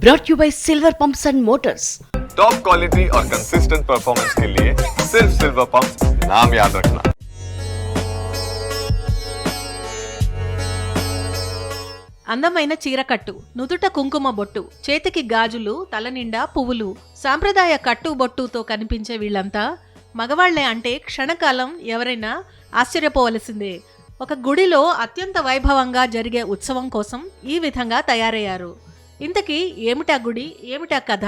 brought you by Silver Pumps and Motors. Top quality और consistent performance के लिए सिर्फ सिल्वर पंप नाम याद रखना అందమైన చీరకట్టు నుదుట కుంకుమ బొట్టు చేతికి గాజులు తల నిండా పువ్వులు సాంప్రదాయ కట్టు బొట్టుతో కనిపించే వీళ్ళంతా మగవాళ్లే అంటే క్షణకాలం ఎవరైనా ఆశ్చర్యపోవలసిందే ఒక గుడిలో అత్యంత వైభవంగా జరిగే ఉత్సవం కోసం ఈ విధంగా తయారయ్యారు ఇంతకీ ఏమిటా గుడి? ఏమిటా కథ?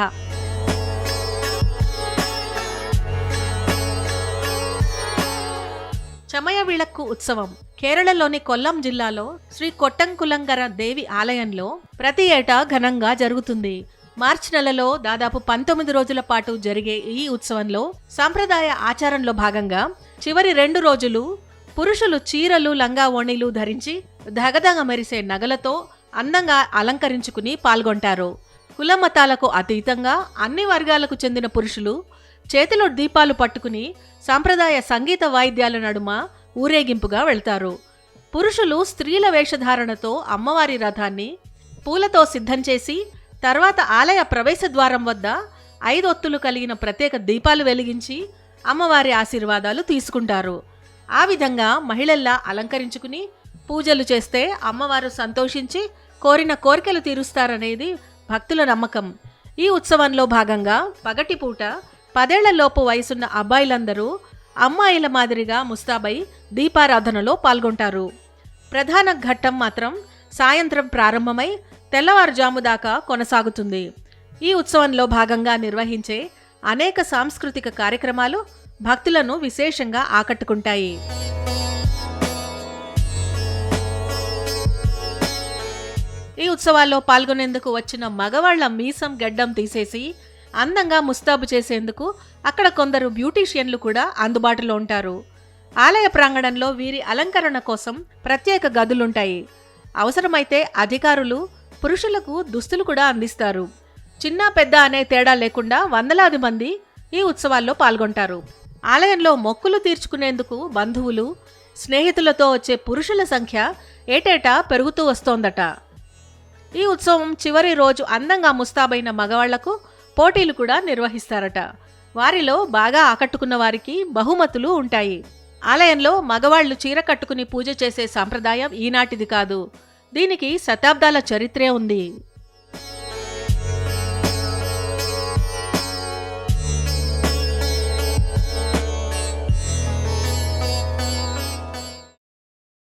చమయ విళక్కు ఉత్సవం. కేరళలోని కొల్లం జిల్లాలో శ్రీ కొట్టంకులంగర దేవి ఆలయంలో ప్రతి ఏటా ఘనంగా జరుగుతుంది. మార్చి నెలలో దాదాపు పంతొమ్మిది రోజుల పాటు జరిగే ఈ ఉత్సవంలో సాంప్రదాయ ఆచారంలో భాగంగా చివరి రెండు రోజులు పురుషులు చీరలు లంగా ఓణీలు ధరించి ధగధగ మెరిసే నగలతో అందంగా అలంకరించుకుని పాల్గొంటారు. కుల మతాలకు అతీతంగా అన్ని వర్గాలకు చెందిన పురుషులు చేతిలో దీపాలు పట్టుకుని సాంప్రదాయ సంగీత వాయిద్యాల నడుమ ఊరేగింపుగా వెళ్తారు. పురుషులు స్త్రీల వేషధారణతో అమ్మవారి రథాన్ని పూలతో సిద్ధం చేసి తర్వాత ఆలయ ప్రవేశ ద్వారం వద్ద ఐదు ఒత్తులు కలిగిన ప్రత్యేక దీపాలు వెలిగించి అమ్మవారి ఆశీర్వాదాలు తీసుకుంటారు. ఆ విధంగా మహిళల్లా అలంకరించుకుని పూజలు చేస్తే అమ్మవారు సంతోషించి కోరిన కోరికలు తీరుస్తారనేది భక్తుల నమ్మకం. ఈ ఉత్సవంలో భాగంగా పగటిపూట పదేళ్ళలోపు వయసున్న అబ్బాయిలందరూ అమ్మాయిల మాదిరిగా ముస్తాబై దీపారాధనలో పాల్గొంటారు. ప్రధాన ఘట్టం మాత్రం సాయంత్రం ప్రారంభమై తెల్లవారుజాము దాకా కొనసాగుతుంది. ఈ ఉత్సవంలో భాగంగా నిర్వహించే అనేక సాంస్కృతిక కార్యక్రమాలు భక్తులను విశేషంగా ఆకట్టుకుంటాయి. ఈ ఉత్సవాల్లో పాల్గొనేందుకు వచ్చిన మగవాళ్ళ మీసం గడ్డం తీసేసి అందంగా ముస్తాబు చేసేందుకు అక్కడ కొందరు బ్యూటీషియన్లు కూడా అందుబాటులో ఉంటారు. ఆలయ ప్రాంగణంలో వీరి అలంకరణ కోసం ప్రత్యేక గదులుంటాయి. అవసరమైతే అధికారులు పురుషులకు దుస్తులు కూడా అందిస్తారు. చిన్న పెద్ద అనే తేడా లేకుండా వందలాది మంది ఈ ఉత్సవాల్లో పాల్గొంటారు. ఆలయంలో మొక్కులు తీర్చుకునేందుకు బంధువులు స్నేహితులతో వచ్చే పురుషుల సంఖ్య ఏటేటా పెరుగుతూ వస్తోందట. ఈ ఉత్సవం చివరి రోజు అందంగా ముస్తాబైన మగవాళ్ళకు పోటీలు కూడా నిర్వహిస్తారట. వారిలో బాగా ఆకట్టుకున్న వారికి బహుమతులు ఉంటాయి. ఆలయంలో మగవాళ్ళు చీర కట్టుకుని పూజ చేసే సాంప్రదాయం ఈనాటిది కాదు. దీనికి శతాబ్దాల చరిత్రే ఉంది.